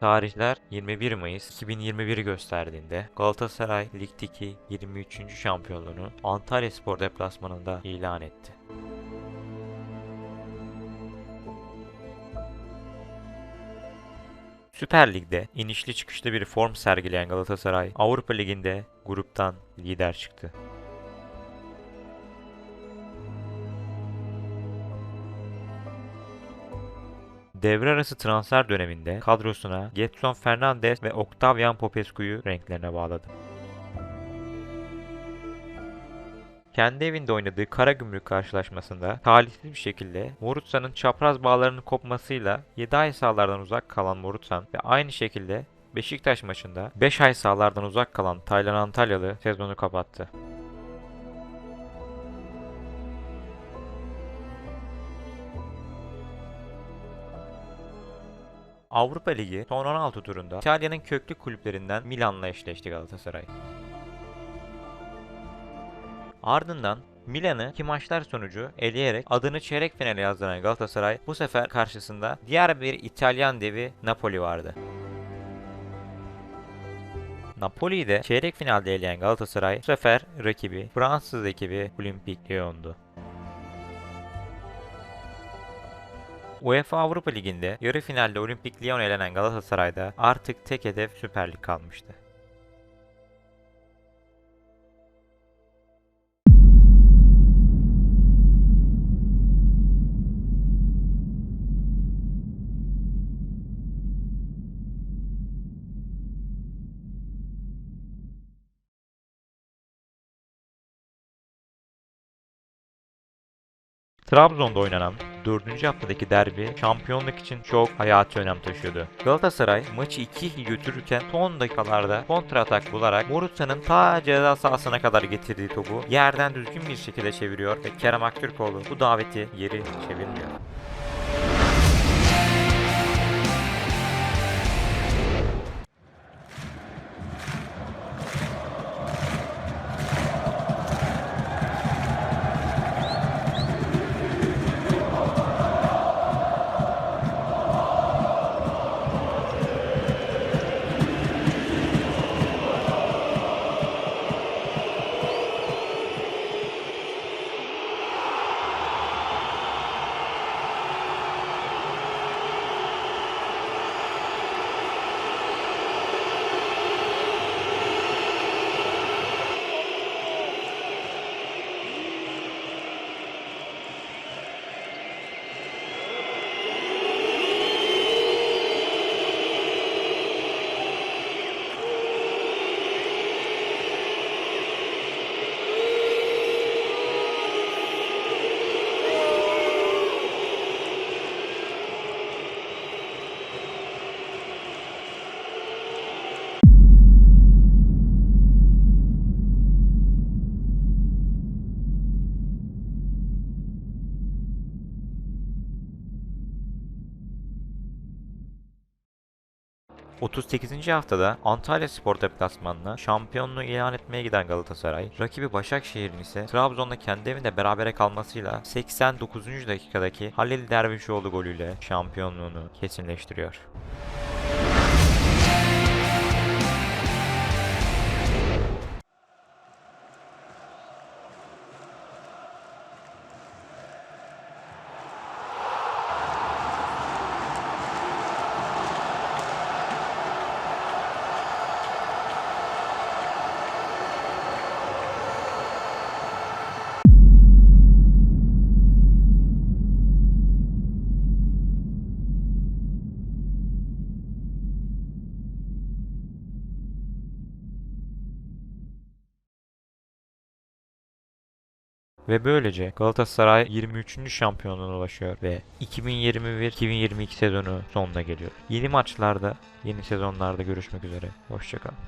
Tarihler 21 Mayıs 2021'i gösterdiğinde Galatasaray Lig'deki 23. şampiyonluğunu Antalyaspor deplasmanında ilan etti. Süper Lig'de inişli çıkışlı bir form sergileyen Galatasaray Avrupa Ligi'nde gruptan lider çıktı. Devre arası transfer döneminde kadrosuna Getson Fernandes ve Octavian Popescu'yu renklerine bağladı. Kendi evinde oynadığı Karagümrük karşılaşmasında talihsiz bir şekilde Morutsa'nın çapraz bağlarının kopmasıyla 7 ay sahalardan uzak kalan Morutsan ve aynı şekilde Beşiktaş maçında 5 ay sahalardan uzak kalan Taylan Antalyalı sezonu kapattı. Avrupa Ligi son 16 turunda İtalya'nın köklü kulüplerinden Milan'la eşleşti Galatasaray. Ardından Milan'ı iki maçlar sonucu eleyerek adını çeyrek finale yazdıran Galatasaray bu sefer karşısında diğer bir İtalyan devi Napoli vardı. Napoli'yi de çeyrek finalde eleyen Galatasaray bu sefer rakibi Fransız ekibi Olympique Lyon'du. UEFA Avrupa Ligi'nde yarı finalde Olimpik Lyon elenen Galatasaray'da artık tek hedef Süper Lig kalmıştı. Trabzon'da oynanan 4. haftadaki derbi şampiyonluk için çok hayati önem taşıyordu. Galatasaray maçı 2-2 götürürken son dakikalarda kontra atak bularak Morutsa'nın ta ceza sahasına kadar getirdiği topu yerden düzgün bir şekilde çeviriyor ve Kerem Aktürkoğlu bu daveti geri çevirmiyor. ...38. haftada Antalya Spor deplasmanına şampiyonluğu ilan etmeye giden Galatasaray, rakibi Başakşehir'in ise Trabzon'da kendi evinde berabere kalmasıyla 89. dakikadaki Halil Dervişoğlu golüyle şampiyonluğunu kesinleştiriyor. Ve böylece Galatasaray 23. şampiyonluğuna ulaşıyor ve 2021-2022 sezonu sonuna geliyor. Yeni maçlarda, yeni sezonlarda görüşmek üzere. Hoşçakalın.